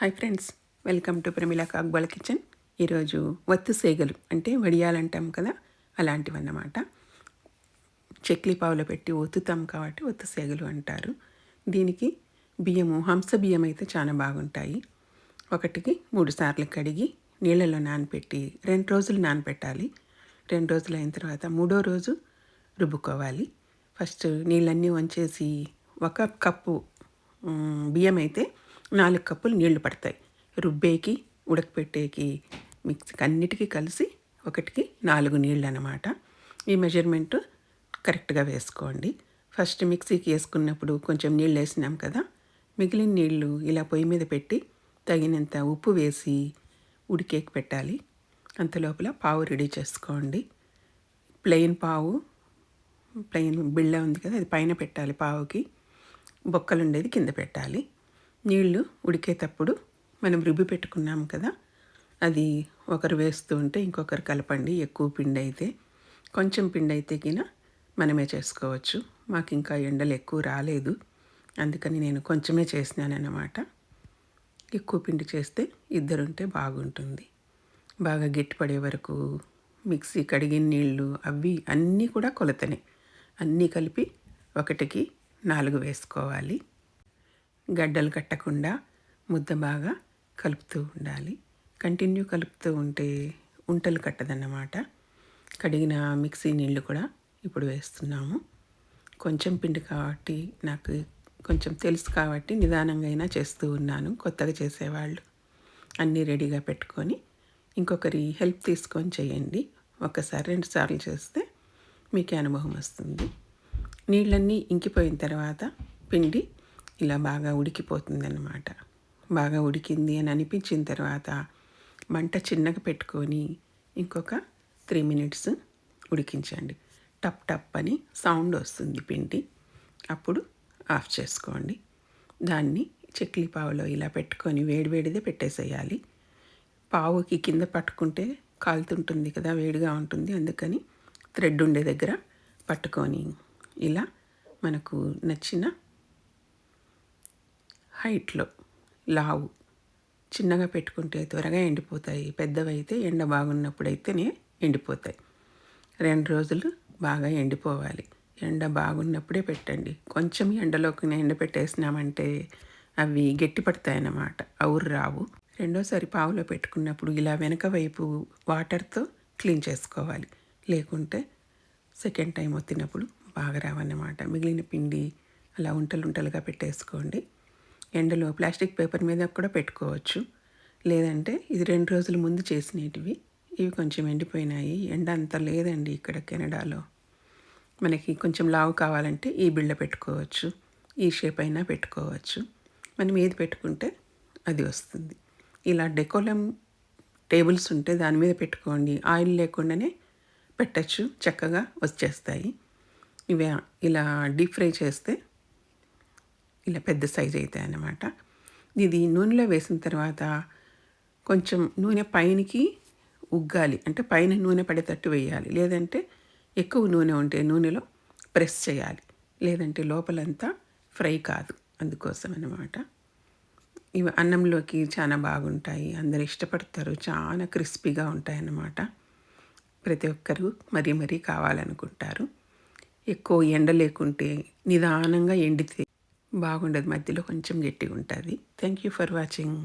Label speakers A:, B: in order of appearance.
A: Hi friends welcome to Pramila కాక్బాల్ kitchen. ఈరోజు వత్తు సేగలు అంటే వడియాలంటాం కదా అలాంటివన్నమాట. చెక్లీ పావులో పెట్టి ఒత్తుతాం కాబట్టి ఒత్తు సేగలు అంటారు. దీనికి బియ్యము హంస బియ్యం అయితే చాలా బాగుంటాయి. ఒకటికి మూడు సార్లు కడిగి నీళ్ళలో నానపెట్టి రెండు రోజులు నానపెట్టాలి. రెండు రోజులు అయిన తర్వాత మూడో రోజు రుబ్బుకోవాలి. ఫస్ట్ నీళ్ళన్నీ వంచేసి ఒక కప్పు బియ్యం అయితే నాలుగు కప్పులు నీళ్ళు పడతాయి. రుబ్బేకి ఉడకపెట్టేకి మిక్సీకి అన్నిటికీ కలిసి ఒకటికి నాలుగు నీళ్ళు అనమాట ఈ మెజర్మెంట్ కరెక్ట్గా వేసుకోండి. ఫస్ట్ మిక్సీకి వేసుకున్నప్పుడు కొంచెం నీళ్ళు వేసినాం కదా మిగిలిన నీళ్ళు ఇలా పొయ్యి మీద పెట్టి తగినంత ఉప్పు వేసి ఉడికేకి పెట్టాలి. అంత లోపల పావు రెడీ చేసుకోండి. ప్లెయిన్ పావు ప్లెయిన్ బిళ్ళ ఉంది కదా అది పైన పెట్టాలి పావుకి. బొక్కలు ఉండేది కింద పెట్టాలి. నీళ్ళు ఉడికేటప్పుడు మనం రుబ్బి పెట్టుకున్నాం కదా అది ఒకరు వేస్తూ ఉంటే ఇంకొకరు కలపండి ఎక్కువ పిండి అయితే కొంచెం పిండి అయితే గిన మనమే చేసుకోవచ్చు. మాకు ఇంకా ఎండలు ఎక్కువ రాలేదు. అందుకని నేను కొంచెమే చేసినానన్నమాట. ఎక్కువ పిండి చేస్తే ఇద్దరుంటే బాగుంటుంది. బాగా గట్టిపడే వరకు మిక్సీ కడిగిన నీళ్ళు అవి అన్నీ కూడా కొలతనే. అన్నీ కలిపి ఒకటికి నాలుగు వేసుకోవాలి. గడ్డలు కట్టకుండా ముద్ద బాగా కలుపుతూ ఉండాలి. కంటిన్యూ కలుపుతూ ఉంటే ఉంటలు కట్టదన్నమాట. కడిగిన మిక్సీ నీళ్ళు కూడా ఇప్పుడు వేస్తున్నాము. కొంచెం పిండి కాబట్టి నాకు కొంచెం తెలుసు కాబట్టి నిదానంగా అయినా చేస్తూ ఉన్నాను. కొత్తగా చేసేవాళ్ళు. అన్నీ రెడీగా పెట్టుకొని ఇంకొకరి హెల్ప్ తీసుకొని చేయండి. ఒకసారి రెండు సార్లు చేస్తే మీకే అనుభవం వస్తుంది. నీళ్ళన్నీ ఇంకిపోయిన తర్వాత పిండి ఇలా బాగా ఉడికిపోతుందన్నమాట. బాగా ఉడికింది అని అనిపించిన తర్వాత మంట చిన్నగా పెట్టుకొని ఇంకొక త్రీ మినిట్స్ ఉడికించండి. టప్ టప్ అని సౌండ్ వస్తుంది పిండి. అప్పుడు ఆఫ్ చేసుకోండి. దాన్ని చెక్లీ పావులో ఇలా పెట్టుకొని వేడివేడిదే పెట్టేసేయాలి. పావుకి కింద పట్టుకుంటే కాలుతుంటుంది కదా వేడిగా ఉంటుంది. అందుకని థ్రెడ్ ఉండే దగ్గర పట్టుకొని ఇలా మనకు నచ్చిన హైట్లో లావు చిన్నగా పెట్టుకుంటే త్వరగా ఎండిపోతాయి. పెద్దవైతే ఎండ బాగున్నప్పుడైతేనే ఎండిపోతాయి. రెండు రోజులు బాగా ఎండిపోవాలి. ఎండ బాగున్నప్పుడే పెట్టండి. కొంచెం ఎండలోకి ఎండ పెట్టేసినామంటే అవి గట్టి పడతాయి అన్నమాట అవురు రావు. రెండోసారి పావులో పెట్టుకున్నప్పుడు ఇలా వెనక వైపు వాటర్తో క్లీన్ చేసుకోవాలి. లేకుంటే సెకండ్ టైం వచ్చినప్పుడు బాగా రావన్నమాట. మిగిలిన పిండి అలా ఉంటలు ఉంటలుగా పెట్టేసుకోండి. ఎండలో ప్లాస్టిక్ పేపర్ మీద కూడా పెట్టుకోవచ్చు. లేదంటే ఇది రెండు రోజుల ముందు చేసినవి ఇవి కొంచెం ఎండిపోయినాయి. ఎండ అంత లేదండి ఇక్కడ కెనడాలో. మనకి కొంచెం లావు కావాలంటే ఈ బిళ్ళ పెట్టుకోవచ్చు. ఈ షేప్ అయినా పెట్టుకోవచ్చు. మనం ఏది పెట్టుకుంటే అది వస్తుంది. ఇలా డెకోలం టేబుల్స్ ఉంటే దాని మీద పెట్టుకోండి. ఆయిల్ లేకుండానే పెట్టచ్చు. చక్కగా వచ్చేస్తాయి. ఇవి ఇలా డీప్ ఫ్రై చేస్తే ఇలా పెద్ద సైజ్ అవుతాయి అన్నమాట. ఇది నూనెలో వేసిన తర్వాత కొంచెం నూనె పైనకి ఉగ్గాలి. అంటే పైన నూనె పడేటట్టు వేయాలి. లేదంటే ఎక్కువ నూనె ఉంటే నూనెలో ప్రెస్ చేయాలి. లేదంటే లోపలంతా ఫ్రై కాదు. అందుకోసం అన్నమాట. ఇవి అన్నంలోకి చాలా బాగుంటాయి. అందరు ఇష్టపడతారు. చాలా క్రిస్పీగా ఉంటాయి అన్నమాట. ప్రతి ఒక్కరు మరీ మరీ కావాలనుకుంటారు. ఎక్కువ ఎండ లేకుంటే నిదానంగా ఎండితే బాగుండదు మధ్యలో కొంచెం గట్టిగా ఉంటుంది థ్యాంక్ యూ ఫర్ వాచింగ్